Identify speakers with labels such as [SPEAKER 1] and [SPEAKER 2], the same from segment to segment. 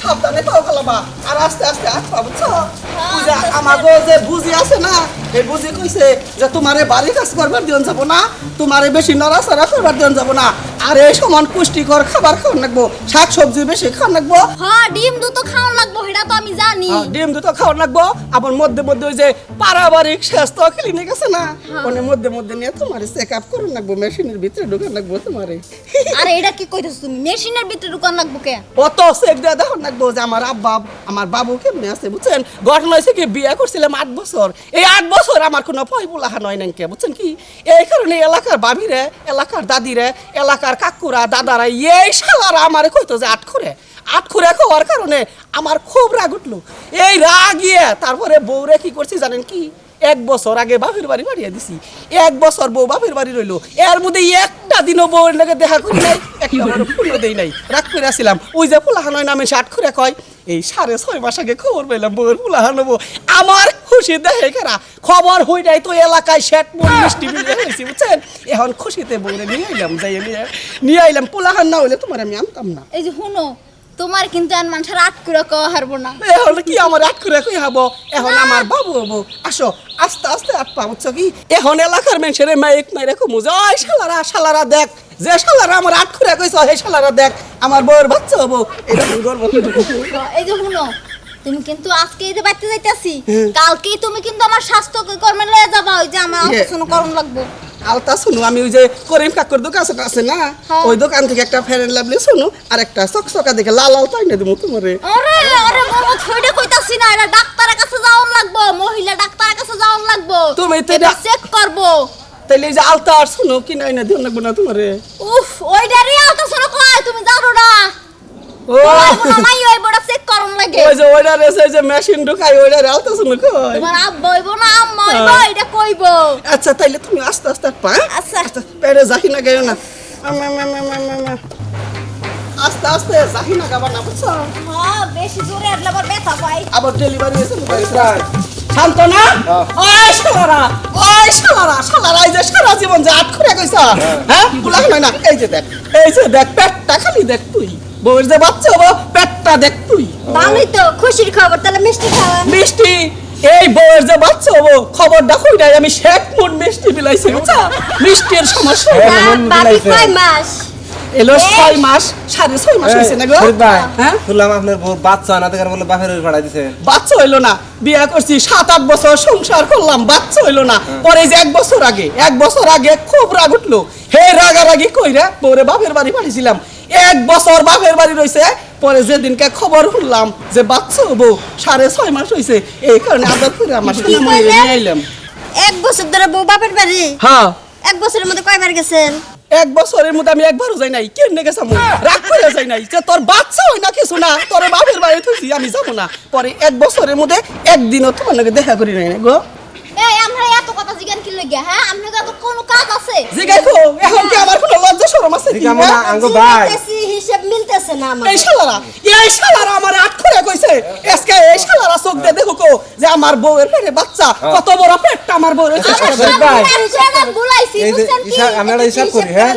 [SPEAKER 1] সাবধানে পাও ফেলাবা আর আস্তে আস্তে আসবা বুঝছ? বুঝা আমাগো যে বুঝি আছে না এই বুঝি কইছে যে তোমারে বাড়ি কাজ করবার দিন যাব না তোমারে বেশি নড়াচড়া করবার দিন যাব না। আর এই সমান পুষ্টিকর খাবার খাওয়ান লাগবো শাক সবজি বেশি খাওয়ান লাগবো।
[SPEAKER 2] হ্যাঁ ডিম দুটো খাওয়ান লাগবো সেটা তো আমি জানি।
[SPEAKER 1] আহ, ডিম দুটো খাওয়ান লাগবো আবার মধ্যে মধ্যে ওই যে পারিবারিক স্বাস্থ্য ক্লিনিক আছে না ওনের মধ্যে মধ্যে নিয়ে তোমার চেক আপ করুন লাগবো মেশিনের ভিতরে ঢুকান লাগবো তোমারে।
[SPEAKER 2] আরে এটা কি কইতেছ তুমি? মেশিনের ভিতরে দোকান লাগবো কে?
[SPEAKER 1] অত চেক দিয়ে দেখুন লাগবো যে আমার আব্বা আমার বাবু কেমনে আছে বুঝছেন? ঘটনা হয়েছে কি বিয়ে করছিলাম আট বছর। এই আট বছর আমার কোনো পয় বুলাহা নয় নাকি বুঝছেন কি? এই কারণে এলাকার বাবিরে এলাকার দাদিরে এলাকার কাকুরা দাদারা এই শালারা আমারে কইতো যে আট করে আট করে খাওয়ার কারণে আমার খুব রাগ উঠল। এই রাগিয়ে তারপরে বউরে কি করছি জানেন কি? এক বছর আগে বাপের বাড়ি বাড়িয়ে দিছি। এক বছর বউ বাপের বাড়ি রইল। এর মধ্যে একটা দিনও বউয়ের লগে দেখা করি নাই একটা ফুলও দেই নাই। রাগ করে আসছিলাম ওই যে ফুলাহানয় নামে ষাট করে কয় এই সাড়ে ছয় মাস আগে খবর পেলাম বউয়ের ফুলাহান আমার খুশি দেখে কারা খবর হই নাই তো এলাকায় শেট মুড়ি মিষ্টি বিলিয়ে হয়েছি বুঝছেন? এখন খুশিতে বউরে নিয়ে আইলাম যাই নিয়ে নিয়ে আইলাম পোলাহান না হইলে তোমার আমি আনতাম না।
[SPEAKER 2] এই যে শুনো তোমার কিন্তু আর মানুষের আট করে কওয়া হারবো না।
[SPEAKER 1] এখন কি আমার আট করে কই হব? এখন আমার বাবু হব। আসো আস্তে আস্তে আট পা বুঝছ কি? এখন এলাকার মানুষের মাইক মাইরে কমু ওই শালারা শালারা দেখ যে শালারা আমার আট করে কইছ সেই শালারা দেখ আমার বউয়ের বাচ্চা হব। এরকম গর্ব
[SPEAKER 2] এই যে শুনো তুমি কিন্তু আজকে এই যে বাড়তে যাইতাছি
[SPEAKER 1] হুম।
[SPEAKER 2] কালকেই তুমি কিন্তু আমার স্বাস্থ্য কর্মে লয়ে যাবা ওই যে আমার
[SPEAKER 1] ইয়ে।
[SPEAKER 2] আলোচনা করণ লাগবো
[SPEAKER 1] আলতা শুনু আমি ওই যে করিম কাকুর দোকান আছে না
[SPEAKER 2] হ্যাঁ।
[SPEAKER 1] ওই দোকান থেকে একটা ফেয়ার লাভলি শুনু আর একটা চকচকা দেখে লাল লাল তাই না দেবো তোমারে
[SPEAKER 2] আরে আরে মোমো থইডে কইতাছি না এটা ডাক্তারের কাছে যাওয়ার লাগবো মহিলা ডাক্তারের কাছে যাওয়ার লাগবো
[SPEAKER 1] তুমি তো
[SPEAKER 2] চেক করব
[SPEAKER 1] তাইলে যে আলতা আর শুনু কি নাই না দিও লাগবো না তোমারে
[SPEAKER 2] উফ ওই আলতা আলোচনা কয় তুমি জানো না
[SPEAKER 1] ও
[SPEAKER 2] ওই বড় চেক লাগে।
[SPEAKER 1] ওই যে যে মেশিন ঢুকাই কই?
[SPEAKER 2] তোমার আব্বা হইব না আম্মা হইব
[SPEAKER 1] হ্যাঁ।
[SPEAKER 2] এটা কইব।
[SPEAKER 1] আচ্ছা তাইলে তুমি আস্তে আস্তে পা
[SPEAKER 2] আচ্ছা।
[SPEAKER 1] আস্তে যাহি না। না। আস্তে আস্তে যাহি না গাবা না বুঝছ?
[SPEAKER 2] হ্যাঁ বেশি জোরে আটলে আবার ব্যথা পাই
[SPEAKER 1] আবার ডেলিভারি এসে শান্ত না ওই শালারা ওই শালারা শালারা এই যে সারা জীবন যে আট করে কইছ হ্যাঁ। বুলা হয় না। এই যে দেখ এই যে দেখ পেটটা খালি দেখ তুই। বউয়ের যে বাচ্চা হব পেটটা দেখ তুই।
[SPEAKER 2] ভালোই তো খুশির খবর তাহলে মিষ্টি খাওয়ান
[SPEAKER 1] মিষ্টি এই বউয়ের যে বাচ্চা হব কই নাই? আমি শেখ মুন মিষ্টি বিলাইছি বুঝছা? মিষ্টির সমস্যা
[SPEAKER 3] হ্যাঁ, মিলাইছে।
[SPEAKER 2] কয় মাস?
[SPEAKER 1] এলো ছয় মাস সাড়ে ছয় মাস হয়েছে না গো? হ্যাঁ?
[SPEAKER 3] শুনলাম আপনার বউ বাচ্চা না দেখার বলে বাপের পাঠাই দিছে।
[SPEAKER 1] বাচ্চা হইল না বিয়ে করছি সাত আট বছর সংসার করলাম বাচ্চা হইল না। পরে যে এক বছর আগে এক বছর আগে খুব রাগ উঠল। হে রাগারাগি কইরা পরে বাপের বাড়ি পাঠিয়েছিলাম। এক বছর বাপের বাড়ি রইছে পরে যেদিনকে খবর শুনলাম যে বাচ্চা হব সাড়ে ছয় মাস হয়েছে এই কারণে আদর করে আমার
[SPEAKER 2] কি?
[SPEAKER 1] নিয়ে
[SPEAKER 2] এক বছর ধরে বউ বাপের বাড়ি?
[SPEAKER 1] হ্যাঁ।
[SPEAKER 2] এক বছরের মধ্যে কয়বার গেছেন?
[SPEAKER 1] এক বছরের মধ্যে আমি একবারও যাই নাই। কেন গেছাম রাগ করে যাই নাই যে তোর বাচ্চা হয় না কিছু না তোর বাপের বাড়ি থুইছি আমি যাব না। পরে এক বছরের মধ্যে একদিনও তোমার লগে দেখা করি নাই গো।
[SPEAKER 2] এই আমরা এত কথা জিজ্ঞান কি লাগে হ্যাঁ? আপনার তো কোন কাজ আছে?
[SPEAKER 1] জিগাইকো এখন কি আমার কোনো লজ্জা শরম আছে কি? হ্যাঁ?
[SPEAKER 3] আঙ্গ ভাই।
[SPEAKER 2] হিসাব মিলতেছে না আমার
[SPEAKER 1] এই শালারা এই শালারা আমার আট করে কইছে। আজকে এই শালারা চোখ দিয়ে দেখো কো যে আমার বউয়ের পেটে বাচ্চা। কত বড় পেটটা আমার বউয়ের
[SPEAKER 2] আমার
[SPEAKER 3] শরীফ ভাই।
[SPEAKER 2] বুলাইছি বুঝছেন কি?
[SPEAKER 3] হিসাব- আমরা হিসাব করি, হ্যাঁ?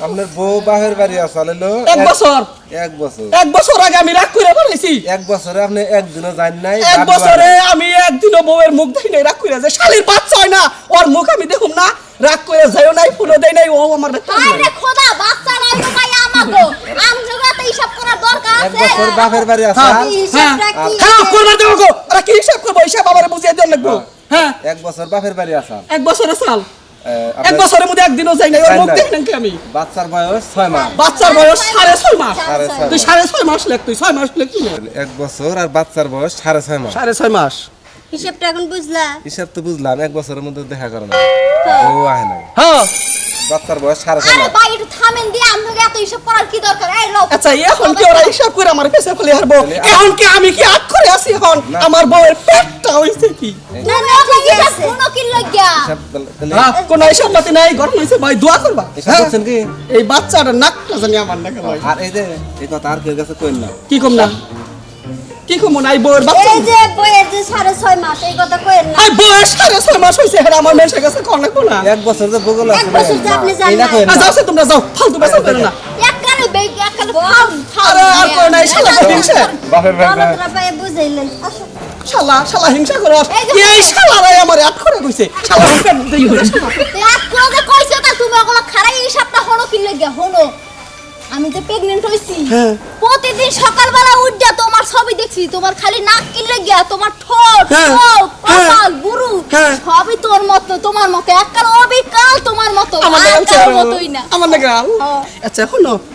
[SPEAKER 3] আপনার বউ বাপের বাড়ি আসলে
[SPEAKER 1] এক বছর।
[SPEAKER 3] এক বছর।
[SPEAKER 1] এক বছর আগে আমি রাগ করে বানাইছি
[SPEAKER 3] এক বছরে আপনি একদিনও যান নাই
[SPEAKER 1] এক বছরে আমি একদিনও বউয়ের মুখ দেখি নাই রাগ করে যে শালির বাচ্চা হয় না ওর মুখ আমি দেখুম না রাগ করে যাইও নাই ফুলো দেয় নাই ও আমার
[SPEAKER 2] আরে খোদা বাচ্চা নাই তো ভাই আমাগো তো হিসাব করার দরকার
[SPEAKER 3] এক বছর বাপের বাড়ি আসা
[SPEAKER 1] হ্যাঁ।
[SPEAKER 2] এই হিসাবটা কি
[SPEAKER 1] হ্যাঁ করবার দেবো গো। আরে কি হিসাব করব? হিসাব আমার বুঝিয়ে দেওয়ার লাগবো। হ্যাঁ
[SPEAKER 3] এক বছর বাপের বাড়ি আসা
[SPEAKER 1] এক বছরের সাল
[SPEAKER 3] এ,
[SPEAKER 1] এক বছরের মধ্যে একদিনও যাই নাই ওর মুখ
[SPEAKER 3] নাই।
[SPEAKER 1] দেখি নাকি আমি?
[SPEAKER 3] বাচ্চার বয়স ছয় মাস।
[SPEAKER 1] বাচ্চার বয়স সাড়ে ছয় মাস।
[SPEAKER 3] সাড়ে ছয়
[SPEAKER 1] তুই সাড়ে ছয় মাস লেখ তুই ছয় মাস লেখ তুই
[SPEAKER 3] এক বছর আর বাচ্চার বয়স সাড়ে ছয় মাস।
[SPEAKER 1] সাড়ে ছয় মাস।
[SPEAKER 2] হিসাবটা এখন বুঝলা?
[SPEAKER 3] হিসাব তো বুঝলাম এক বছরের মধ্যে দেখা করে না। ও আহে নাই।
[SPEAKER 1] হ্যাঁ।
[SPEAKER 3] বাচ্চার বয়স সাড়ে
[SPEAKER 2] আরে ভাই একটু থামেন দিয়ে এত হিসাব করার কি দরকার? এই লোক
[SPEAKER 1] আচ্ছা এখন কি ওরা হিসাব করে আমার পেছে ফেলে হারবো? এখন কি আমি কি আট করে আছি এখন? আমার বউয়ের পেটটা হইছে কি?
[SPEAKER 2] না না হিসাব কোনো কি লাগিয়া
[SPEAKER 1] হ্যাঁ কোনো হিসাব পাতি নাই গরম হয়েছে ভাই দোয়া করবা।
[SPEAKER 3] হিসাব
[SPEAKER 1] হ্যাঁ?
[SPEAKER 3] করছেন কি?
[SPEAKER 1] এই বাচ্চাটা নাকটা জানি আমার নাকে ভাই।
[SPEAKER 3] আর এই যে এই কথা আর কেউ কাছে কইন না।
[SPEAKER 1] কি কম না? কি কম না এই বউয়ের বাচ্চা।
[SPEAKER 2] এই যে বইয়ের যে সাড়ে ছয় মাস এই কথা কইেন না।
[SPEAKER 1] এই বয়স সাড়ে ছয় মাস হয়েছে হ্যাঁ আমার মেয়ের কাছে কন লাগবো না।
[SPEAKER 3] এক বছর যে বগল
[SPEAKER 2] এক বছর যে আপনি জান
[SPEAKER 3] এই না
[SPEAKER 1] যাও সে তোমরা যাও ফালতু বেসা করো না।
[SPEAKER 2] একখানে বেগ খালি ফাউ ফাউ
[SPEAKER 1] আরে আর কই নাই শালা হিংসা।
[SPEAKER 3] বাপের ভাই না।
[SPEAKER 2] ভাই বুঝাইলেন আসো।
[SPEAKER 1] শালা শালা হিংসা করো।
[SPEAKER 2] এই
[SPEAKER 1] এই শালারাই আমার আট করে কইছে। শালা পেট দেই হইছে
[SPEAKER 2] আজ করে কইছে তা তুমি ওগুলো খারাই হিসাবটা হনো কি লাগে? হনো আমি যে প্রেগনেন্ট হইছি
[SPEAKER 1] হ্যাঁ।
[SPEAKER 2] প্রতিদিন সকালবেলা উঠা তোমার ছবি দেখছি তোমার খালি নাক কি লাগে তোমার ঠোঁট
[SPEAKER 1] হ্যাঁ। হ্যাঁ।
[SPEAKER 2] কপাল বুরু। সবই তোর মতো তোমার মতো এককাল অবিকাল তোমার মতো
[SPEAKER 1] আমার
[SPEAKER 2] মতোই না
[SPEAKER 1] আমার নাগাল
[SPEAKER 2] হ্যাঁ।
[SPEAKER 1] আচ্ছা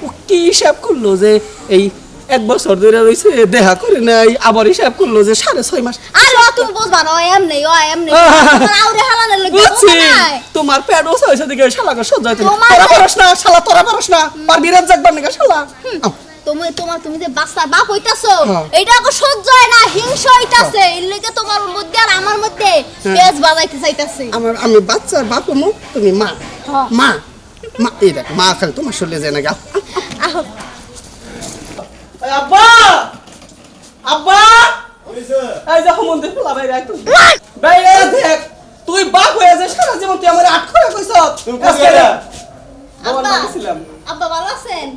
[SPEAKER 1] ও কি হিসাব করল যে এই এক বছর ধরে রয়েছে দেখা করে নাই আবার হিসাব করল যে সাড়ে ছয় মাস
[SPEAKER 2] আর তুমি বুঝবা না ও এমনি ও এমনি তোমার
[SPEAKER 1] বুঝছি পেট ওসা দিকে শালাকে না।
[SPEAKER 2] তোমার
[SPEAKER 1] তোরা পারস না শালা তোরা পারস না। পারবি রাত জাগবার নাকি শালা।
[SPEAKER 2] তুমি তোমার তুমি যে বাচ্চার বাপ হইতাছো
[SPEAKER 1] হ্যাঁ।
[SPEAKER 2] এইটা তো সহ্য হয় না হিংসা হইতাছে। এর লেগে তোমার মধ্যে আর আমার মধ্যে পেঁয়াজ বাজাইতে চাইতাছে।
[SPEAKER 1] আমার আমি বাচ্চার বাপ মু তুমি মা।
[SPEAKER 2] হ্যাঁ।
[SPEAKER 1] মা। মা এই দেখ মা খালি তোমার শরীরে যায় না গা আব্বা! আব্বা! এই যে হুমন্দির পোলা বাইরে তুই বাইরে দেখ। তুই বাপ হয়ে যে সারা জীবন তুই আমার কইছ?
[SPEAKER 3] তুমি কই
[SPEAKER 2] আব্বা ভালো আছেন?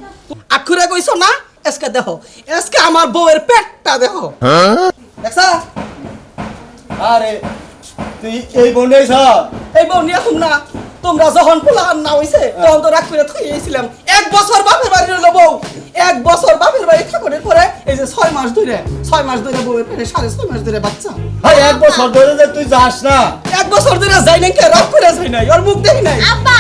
[SPEAKER 1] আট কইছ না? এসকে দেখো এসকে আমার বউয়ের পেটটা দেখো। দেখছা?
[SPEAKER 3] আরে তুই এই বনে ছ
[SPEAKER 1] এই বউ নিয়ে খুব না। তোমরা যখন পোলাহান না হইছে তখন তো রাগ করে থইয়েছিলাম এক বছর বাপের বাড়ি রইল বউ। এক বছর বাপের বাড়ি ঠাকুরের পরে এই যে ছয় মাস ধরে ছয় মাস ধরে বউয়ের পেটে সাড়ে ছয় মাস ধরে বাচ্চা।
[SPEAKER 3] ভাই এক বছর ধরে যে তুই যাস না।
[SPEAKER 1] এক বছর ধরে যাই নাই কে? রাগ করে যাই নাই ওর মুখ দেখি নাই।
[SPEAKER 2] আব্বা